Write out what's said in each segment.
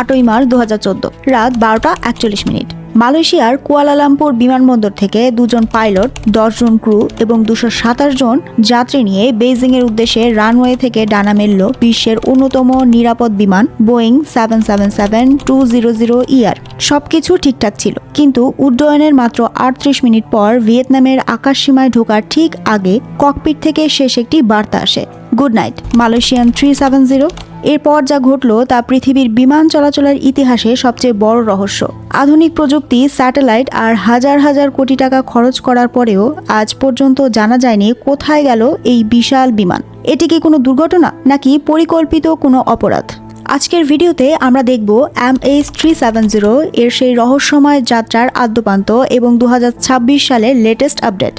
আটই মার্চ দু হাজার চোদ্দ রাত বারোটা একচল্লিশ মিনিট। মালয়েশিয়ার কুয়ালালামপুর বিমানবন্দর থেকে দুজন পাইলট, দশজন ক্রু এবং দুশো সাতাশ জন যাত্রী নিয়ে বেইজিং এর উদ্দেশ্যে রানওয়ে থেকে ডানা মেলল বিশ্বের অন্যতম নিরাপদ বিমান Boeing seven seven seven two zero zero ER. সবকিছু ঠিকঠাক ছিল, কিন্তু উড্ডয়নের মাত্র আটত্রিশ মিনিট পর ভিয়েতনামের আকাশসীমায় ঢোকার ঠিক আগে ককপিট থেকে শেষ একটি বার্তা আসে। Good night, Malaysian three seven zero. এরপর যা ঘটল তা পৃথিবীর বিমান চলাচলের ইতিহাসে সবচেয়ে বড় রহস্য। আধুনিক প্রযুক্তি, স্যাটেলাইট আর হাজার হাজার কোটি টাকা খরচ করার পরেও আজ পর্যন্ত জানা যায়নি কোথায় গেল এই বিশাল বিমান। এটি কি কোনো দুর্ঘটনা নাকি পরিকল্পিত কোনো অপরাধ? আজকের ভিডিওতে আমরা দেখব M H three seven zero এর সেই রহস্যময় যাত্রার আদ্যপান্ত এবং দু হাজার ছাব্বিশ সালের লেটেস্ট আপডেট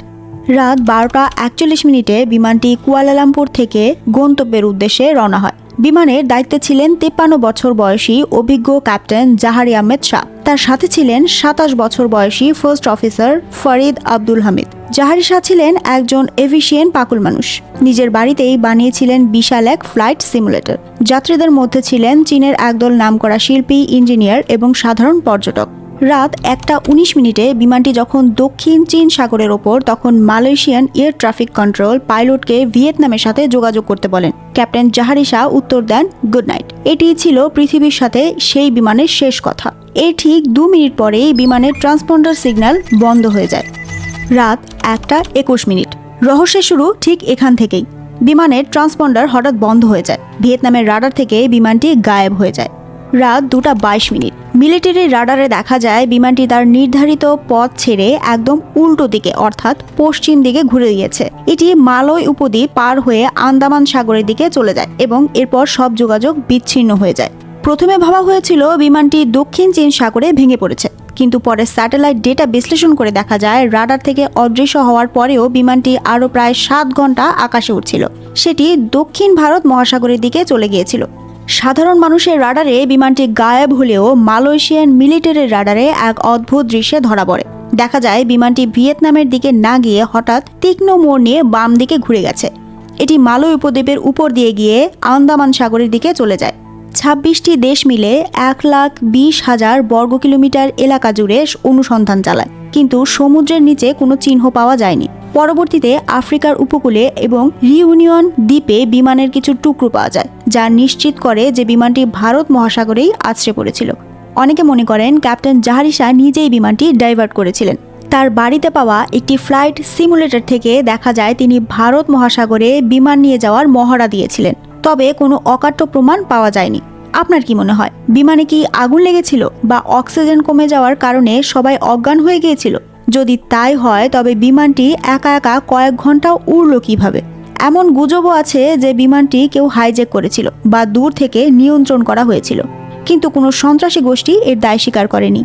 রাত বারোটা একচল্লিশ মিনিটে বিমানটি কুয়ালালামপুর থেকে গন্তব্যের উদ্দেশ্যে রওনা হয়। বিমানের দায়িত্বে ছিলেন তেপ্পান্ন বছর বয়সী অভিজ্ঞ ক্যাপ্টেন জাহারি আহমেদ শাহ। তার সাথে ছিলেন সাতাশ বছর বয়সী first officer Farid Abdul Hamid. Zaharie Shah ছিলেন একজন এভিশিয়েন পাকুল মানুষ। নিজের বাড়িতেই বানিয়েছিলেন বিশাল এক ফ্লাইট সিমুলেটর। যাত্রীদের মধ্যে ছিলেন চীনের একদল নামকরা শিল্পী, ইঞ্জিনিয়ার এবং সাধারণ পর্যটক। রাত একটা উনিশ মিনিটে বিমানটি যখন দক্ষিণ চীন সাগরের ওপর, তখন মালয়েশিয়ান এয়ার ট্রাফিক কন্ট্রোল পাইলটকে ভিয়েতনামের সাথে যোগাযোগ করতে বলেন। ক্যাপ্টেন জাহারি শাহ উত্তর দেন, গুড নাইট। এটি ছিল পৃথিবীর সাথে সেই বিমানের শেষ কথা। এর ঠিক দু মিনিট পরেই বিমানের ট্রান্সপন্ডার সিগন্যাল বন্ধ হয়ে যায়। রাত একটা একুশ মিনিট। রহস্য শুরু ঠিক এখান থেকেই। বিমানের ট্রান্সপন্ডার হঠাৎ বন্ধ হয়ে যায়। ভিয়েতনামের রাডার থেকে বিমানটি গায়েব হয়ে যায়। রাত দুটা বাইশ মিনিট। মিলিটারি রাডারে দেখা যায় বিমানটি তার নির্ধারিত পথ ছেড়ে একদম উল্টো দিকে, অর্থাৎ পশ্চিম দিকে ঘুরে গিয়েছে। এটি মালয় উপদ্বীপ পার হয়ে আন্দামান সাগরের দিকে চলে যায় এবং এরপর সব যোগাযোগ বিচ্ছিন্ন হয়ে যায়। প্রথমে ভাবা হয়েছিল বিমানটি দক্ষিণ চীন সাগরে ভেঙে পড়েছে, কিন্তু পরে স্যাটেলাইট ডেটা বিশ্লেষণ করে দেখা যায় রাডার থেকে অদৃশ্য হওয়ার পরেও বিমানটি আরও প্রায় সাত ঘণ্টা আকাশে উঠছিল সেটি দক্ষিণ ভারত মহাসাগরের দিকে চলে গিয়েছিল। সাধারণ মানুষের রাডারে বিমানটি গায়েব হলেও মালয়েশিয়ান মিলিটারির রাডারে এক অদ্ভুত দৃশ্যে ধরা পড়ে। দেখা যায় বিমানটি ভিয়েতনামের দিকে না গিয়ে হঠাৎ তীক্ষ্ণ মোড় নিয়ে বাম দিকে ঘুরে গেছে। এটি মালয় উপদ্বীপের উপর দিয়ে গিয়ে আন্দামান সাগরের দিকে চলে যায়। ছাব্বিশটি দেশ মিলে এক লাখ বিশ হাজার বর্গ কিলোমিটার এলাকা জুড়ে অনুসন্ধান চালায়। কিন্তু সমুদ্রের নিচে কোনো চিহ্ন পাওয়া যায়নি। পরবর্তীতে আফ্রিকার উপকূলে এবং রিউনিয়ন দ্বীপে বিমানের কিছু টুকরো পাওয়া যায়, যা নিশ্চিত করে যে বিমানটি ভারত মহাসাগরেই আছড়ে পড়েছিল। অনেকে মনে করেন ক্যাপ্টেন জাহারিশা নিজেই বিমানটি ডাইভার্ট করেছিলেন। তার বাড়িতে পাওয়া একটি ফ্লাইট সিমুলেটর থেকে দেখা যায় তিনি ভারত মহাসাগরে বিমান নিয়ে যাওয়ার মহড়া দিয়েছিলেন, তবে কোনো অকাট্য প্রমাণ পাওয়া যায়নি। আপনার কি মনে হয়, বিমানে কি আগুন লেগেছিল বা অক্সিজেন কমে যাওয়ার কারণে সবাই অজ্ঞান হয়ে গিয়েছিল? যদি তাই হয়, তবে বিমানটি একা একা কয়েক ঘণ্টা উড়ল কীভাবে? এমন গুজবও আছে যে বিমানটি কেউ হাইজ্যাক করেছিল বা দূর থেকে নিয়ন্ত্রণ করা হয়েছিল। কিন্তু কোনো সন্ত্রাসী গোষ্ঠী এর দায় স্বীকার করেনি।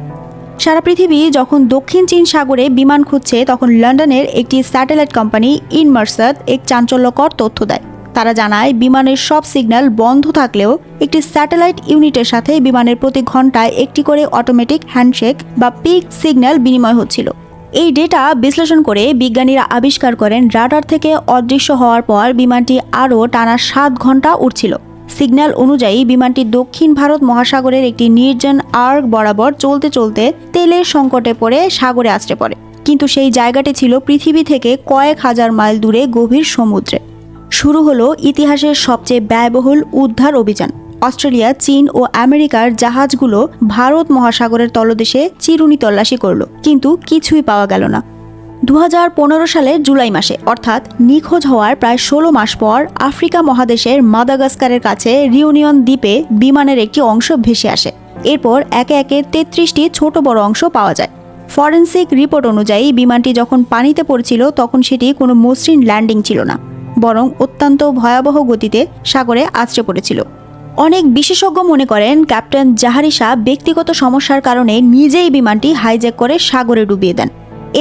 সারা পৃথিবী যখন দক্ষিণ চীন সাগরে বিমান খুঁজছে, তখন লন্ডনের একটি স্যাটেলাইট কোম্পানি ইনমার্সাদ এক চাঞ্চল্যকর তথ্য দেয়। তারা জানায়, বিমানের সব সিগন্যাল বন্ধ থাকলেও একটি স্যাটেলাইট ইউনিটের সাথে বিমানের প্রতি ঘন্টায় একটি করে অটোমেটিক হ্যান্ডশেক বা পিক সিগন্যাল বিনিময় হচ্ছিল। এই ডেটা বিশ্লেষণ করে বিজ্ঞানীরা আবিষ্কার করেন রাডার থেকে অদৃশ্য হওয়ার পর বিমানটি আরও টানা সাত ঘণ্টা উঠছিল সিগন্যাল অনুযায়ী বিমানটি দক্ষিণ ভারত মহাসাগরের একটি নির্জন আর্ক বরাবর চলতে চলতে তেলের সংকটে পড়ে সাগরে আছড়ে পড়ে। কিন্তু সেই জায়গাটি ছিল পৃথিবী থেকে কয়েক হাজার মাইল দূরে গভীর সমুদ্রে। শুরু হলো ইতিহাসের সবচেয়ে ব্যয়বহুল উদ্ধার অভিযান। অস্ট্রেলিয়া, চীন ও আমেরিকার জাহাজগুলো ভারত মহাসাগরের তলদেশে চিরুনি তল্লাশি করল, কিন্তু কিছুই পাওয়া গেল না। দু হাজার পনেরো সালের জুলাই মাসে, অর্থাৎ নিখোঁজ হওয়ার প্রায় ষোলো মাস পর আফ্রিকা মহাদেশের মাদাগাস্কারের কাছে রিউনিয়ন দ্বীপে বিমানের একটি অংশ ভেসে আসে। এরপর একে একে তেত্রিশটি ছোট বড় অংশ পাওয়া যায়। ফরেন্সিক রিপোর্ট অনুযায়ী বিমানটি যখন পানিতে পড়ছিল, তখন সেটি কোনো মসৃণ ল্যান্ডিং ছিল না, বরং অত্যন্ত ভয়াবহ গতিতে সাগরে আছড়ে পড়েছিল। অনেক বিশেষজ্ঞ মনে করেন ক্যাপ্টেন জাহারি শাহ ব্যক্তিগত সমস্যার কারণে নিজেই বিমানটি হাইজ্যাক করে সাগরে ডুবিয়ে দেন।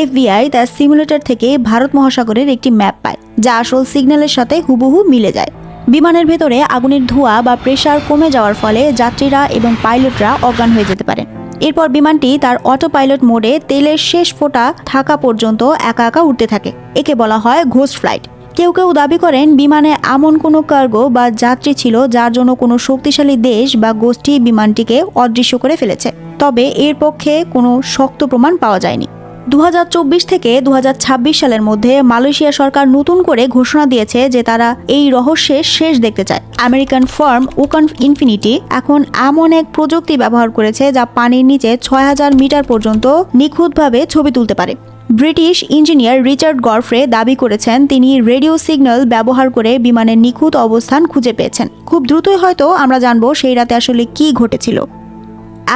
এফবিআই তার সিমুলেটর থেকে ভারত মহাসাগরের একটি ম্যাপ পায়, যা আসল সিগন্যালের সাথে হুবহু মিলে যায়। বিমানের ভেতরে আগুনের ধোঁয়া বা প্রেশার কমে যাওয়ার ফলে যাত্রীরা এবং পাইলটরা অজ্ঞান হয়ে যেতে পারেন। এরপর বিমানটি তার অটো পাইলট মোডে তেলের শেষ ফোঁটা থাকা পর্যন্ত একা একা উঠতে থাকে। একে বলা হয় ঘোস্ট ফ্লাইট। কেউ কেউ দাবি করেন, বিমানে এমন কোনো কার্গো বা যাত্রী ছিল যার জন্য কোনো শক্তিশালী দেশ বা গোষ্ঠী বিমানটিকে অদৃশ্য করে ফেলেছে। তবে এর পক্ষে কোনো শক্ত প্রমাণ পাওয়া যায়নি। দু হাজার চব্বিশ থেকে দু হাজার ছাব্বিশ সালের মধ্যে মালয়েশিয়া সরকার নতুন করে ঘোষণা দিয়েছে যে তারা এই রহস্যের শেষ দেখতে চায়। আমেরিকান ফার্ম ওকান ইনফিনিটি এখন এমন এক প্রযুক্তি ব্যবহার করেছে যা পানির নিচে ছয় হাজার মিটার পর্যন্ত নিখুঁতভাবে ছবি তুলতে পারে। ব্রিটিশ ইঞ্জিনিয়ার রিচার্ড গরফ্রে দাবি করেছেন, তিনি রেডিও সিগন্যাল ব্যবহার করে বিমানের নিখুঁত অবস্থান খুঁজে পেয়েছেন। খুব দ্রুতই হয়তো আমরা জানব সেই রাতে আসলে কি ঘটেছিল।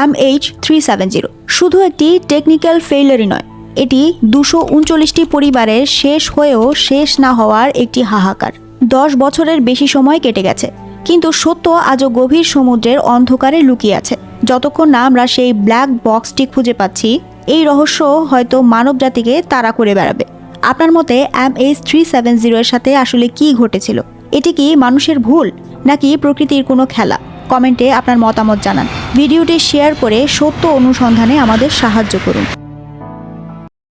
M H three seven zero শুধু একটি টেকনিক্যাল ফেইলারই নয়, এটি দুশো উনচল্লিশটি পরিবারের শেষ হয়েও শেষ না হওয়ার একটি হাহাকার। দশ বছরের বেশি সময় কেটে গেছে, কিন্তু সত্য আজও গভীর সমুদ্রের অন্ধকারে লুকিয়ে আছে। যতক্ষণ না আমরা সেই ব্ল্যাক বক্সটি খুঁজে পাচ্ছি এই রহস্য হয়তো মানব জাতিকে তাড়া করে বেড়াবে। আপনার মতে M H three seven zero এর সাথে আসলে কি ঘটেছিল? এটি কি মানুষের ভুল, নাকি প্রকৃতির কোনো খেলা? কমেন্টে আপনার মতামত জানান। ভিডিওটি শেয়ার করে সত্য অনুসন্ধানে আমাদের সাহায্য করুন।